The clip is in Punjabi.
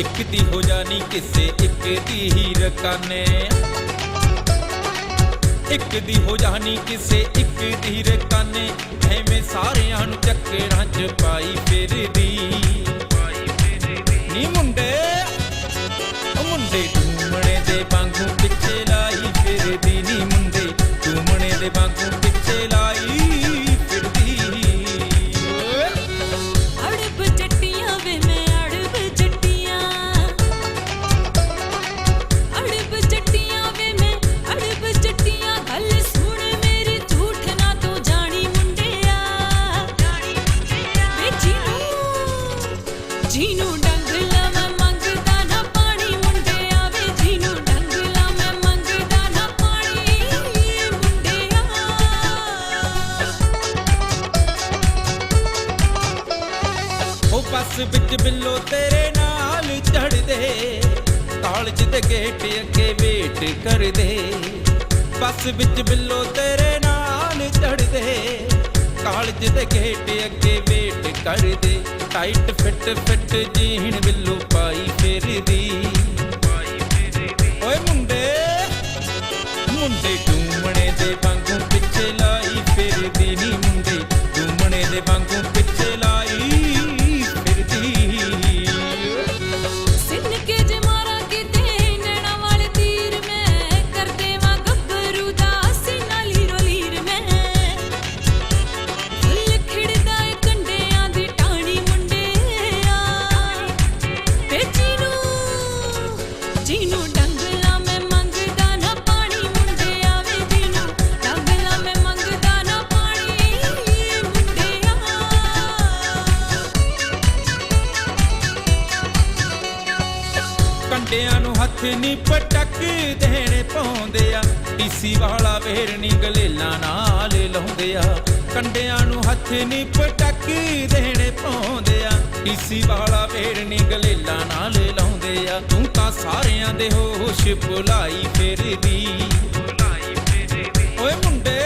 ਇੱਕ ਦੀ ਹੋ ਜਾਣੀ ਕਿਸੇ, ਇੱਕ ਦੀ ਹੀ ਰਕਾਨੇ। ਇੱਕ ਦੀ ਹੋ ਜਾਣੀ ਕਿਸੇ, ਇੱਕ ਦੀ ਰਕਾਨੇ। ਐਵੇਂ ਸਾਰਿਆਂ ਨੂੰ ਚੱਕਰਾਂ 'ਚ ਪਾਈ ਫਿਰਦੀ। ਜੀਨੂੰ ਜੀਨੂੰ ਡੰਗਲਾ ਮੰਗਦਾ ਨਾ ਪਾਣੀ ਮੁੰਡਿਆ ਵੇ ਜੀਨੂੰ ਡੰਗਲਾ ਮੈਂ ਮੰਗਦਾ ਨਾ ਪਾਣੀ ਮੁੰਡਿਆ ਉਹ ਬੱਸ ਵਿੱਚ ਬਿੱਲੋ ਤੇਰੇ ਨਾਲ ਚੜਦੇ ਕਾਲਜ ਦੇ ਗੇਟ ਅੱਗੇ ਵੇਟ ਕਰਦੇ। ਬੱਸ ਵਿੱਚ ਬਿੱਲੋ ਤੇਰੇ ਨਾਲ ਕਾਲਜ ਦੇ ਗੇਟ ਅੱਗੇ ਵੇਟ ਕਰਦੇ। ਟਾਈਟ ਫਿੱਟ ਫਿੱਟ ਜੀਨ ਬਿੱਲੋ ਪਾਈ ਫਿਰਦੀ। ਜੀਨੂੰ ਡੰਗਲਾ ਮੈਂ ਮੰਗਦਾ ਨਾ ਪਾਣੀ ਮੁੰਡਿਆ ਵੇ ਜੀਨੂੰ ਡੰਗਲਾ ਮੈਂ ਮੰਗਦਾ ਨਾ ਪਾਣੀ ਮੁੰਡਿਆ ਕੰਡਿਆਂ ਨੂੰ ਹੱਥ ਨਹੀਂ ਪਟਕ ਦੇਣੇ ਪਾਉਂਦੇ ਆ। ਟੀਸੀ ਵਾਲਾ ਵੇਰ ਨੀ ਗਲੇਲਾਂ ਨਾਲ ਲਾਉਂਦੇ ਆ। ਕੰਡਿਆਂ ਨੂੰ ਹੱਥ ਨਹੀਂ ਪਟਕ ਦੇਣੇ ਪਾਉਂਦੇ ਆ ਵਾਲਾ ਵੇਰ ਨੀ ਗਲੇਲਾਂ ਨਾਲ ਲਾਉਂਦੇ ਆ। ਤੂੰ ਤਾਂ ਸਾਰਿਆਂ ਦੇ ਹੋਸ਼ ਭੁਲਾਈ ਫਿਰਦੀ। ਓਏ ਮੁੰਡੇ